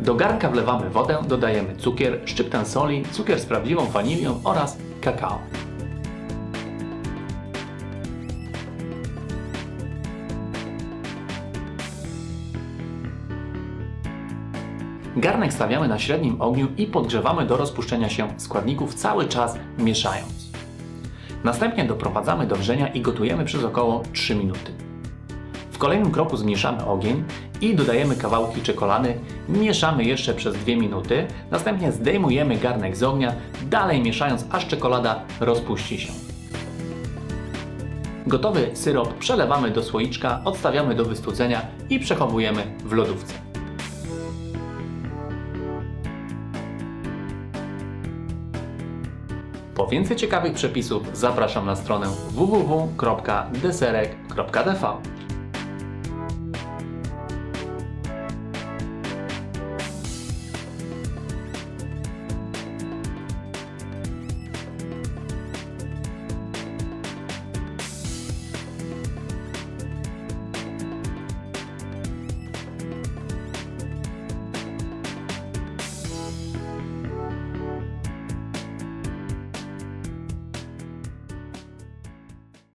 Do garnka wlewamy wodę, dodajemy cukier, szczyptę soli, cukier z prawdziwą wanilią oraz kakao. Garnek stawiamy na średnim ogniu i podgrzewamy do rozpuszczenia się składników cały czas mieszając. Następnie doprowadzamy do wrzenia i gotujemy przez około 3 minuty. W kolejnym kroku zmniejszamy ogień i dodajemy kawałki czekolady, mieszamy jeszcze przez 2 minuty, następnie zdejmujemy garnek z ognia, dalej mieszając aż czekolada rozpuści się. Gotowy syrop przelewamy do słoiczka, odstawiamy do wystudzenia i przechowujemy w lodówce. Po więcej ciekawych przepisów zapraszam na stronę www.deserek.tv.